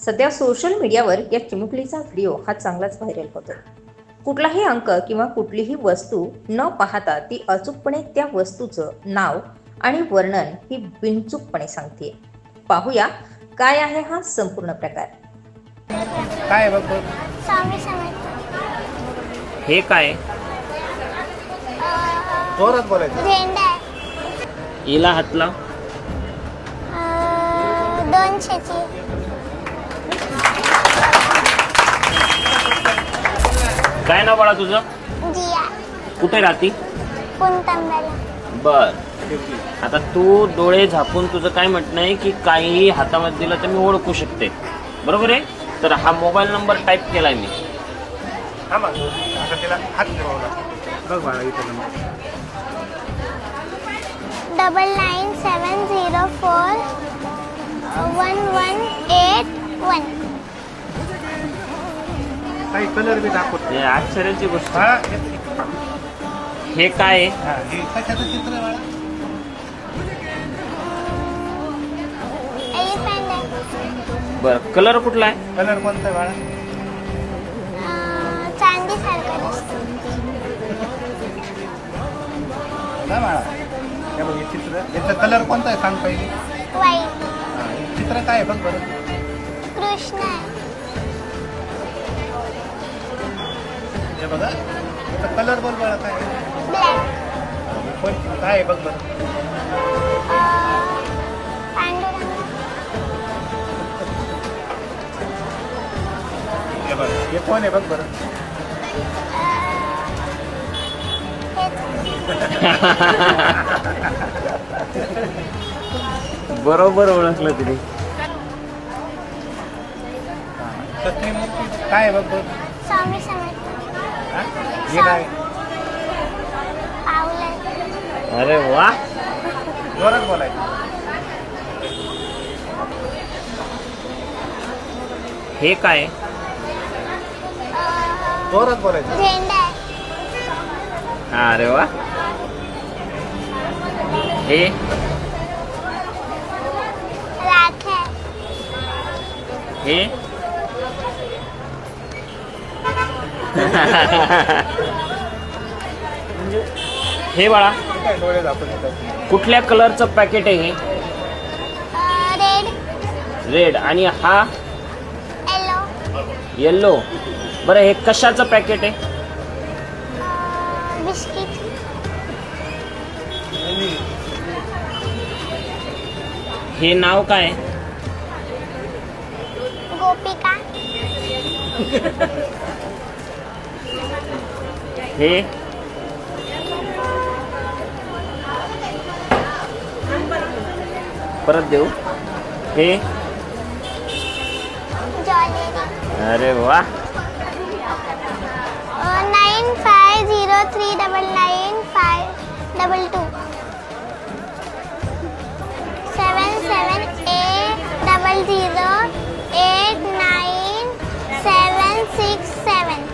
सध्या सोशल मीडियावर या चिमुकलीचा व्हिडिओ हा चांगलाच व्हायरल होतोय कुठलाही अंक किंवा कुठलीही वस्तू न पाहता ती अचूकपणे त्या वस्तूचं नाव आणि वर्णन ही बिनचूकपणे सांगते. पाहूया काय आहे हा संपूर्ण प्रकार. काय बघ हे काय? जोरात बोलायचं. हिला हात लाव. दोनशेची काय नाव बाळा तुझं? जिया. कुठे राहती? बर. आता तू डोळे झाकून तुझं काय म्हणणं आहे की काहीही हातामध्ये दिलं तर मी ओळखू शकते. बरोबर आहे? तर हा मोबाईल नंबर टाईप केलाय मी. हा मग आता तिला हात फिरवला बघ बाळा इथं number. Double nine seven zero four one one eight one. काही कलर बी दाखवत हे आश्चर्याची गोष्ट. हा. हे काय आहे? हा, हे कशाचं चित्र आहे बाळा? एलिफंट आहे बरं कलर कुठला आहे? कलर कोणता आहे बाळा? अं, चांदीसारखं दिसतं ना बाळा हे बघ हे चित्र. याचं कलर कोणता आहे सांग पहिले. व्हाईट हा, हे चित्र काय आहे बघ बरं. कृष्ण आहे. हे बघा. याचा कलर बोल काय आहे? काय बघ बरं. हे बघ. हे कोण आहे बघ बरं. बरोबर ओळखलं तिने. काय आहे बघ बघ हा? काय? अरे वा. जोरात बोलायचं हे काय? आहे? जोरात बोलायचं. अरे वा. हे? हे? हे बाळा कुठल्या कलरचं पॅकेट आहे हे? रेड रेड आणि हा? येलो येल्लो बरं हे कशाचं पॅकेट आहे? हे नाव काय गोपिका. हे। परत देऊ। हे। अरे वा nine five zero three double nine five double two. Seven seven eight double zero eight nine seven six seven.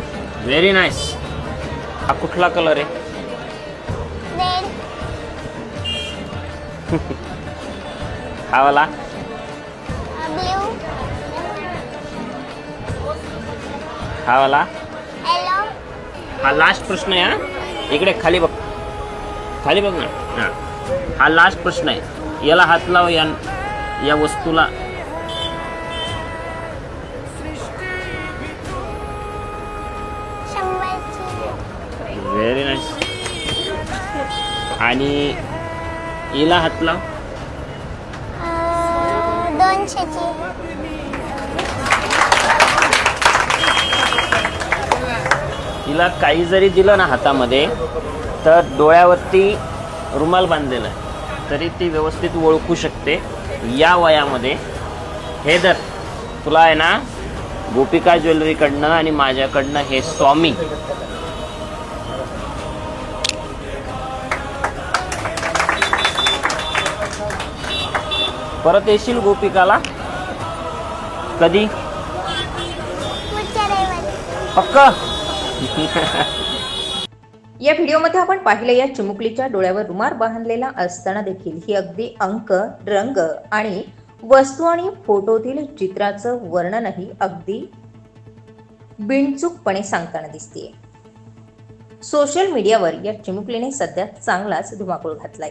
Very nice हा कुठला कलर आहे? हा वाला? हा वाला? हा लास्ट प्रश्न आहे हा? इकडे खाली बघ. खाली बघ ना. हा. हा लास्ट प्रश्न आहे. याला हात लाव या वस्तूला. Very nice. आणि हिला हात लाव. दोनशेची. तिला काही जरी दिलं ना हातामध्ये तर डोळ्यावरती रुमाल बांधलेला आहे. तरी ती व्यवस्थित ओळखू शकते. या वयामध्ये हे जर तुला आहे ना गोपिका ज्वेलरीकडनं आणि माझ्याकडनं हे स्वामी. परत येशील गोपिकाला? कधी? पक्क. या व्हिडिओमध्ये आपण पाहिलं या चिमुकलीच्या डोळ्यावर रुमार बांधलेला असताना देखील ही अगदी अंक रंग आणि वस्तू आणि फोटोतील चित्राचं वर्णनही अगदी बिनचूकपणे सांगताना दिसतेय. सोशल मीडियावर या चिमुकलीने सध्या चांगलाच धुमाकूळ घातलाय.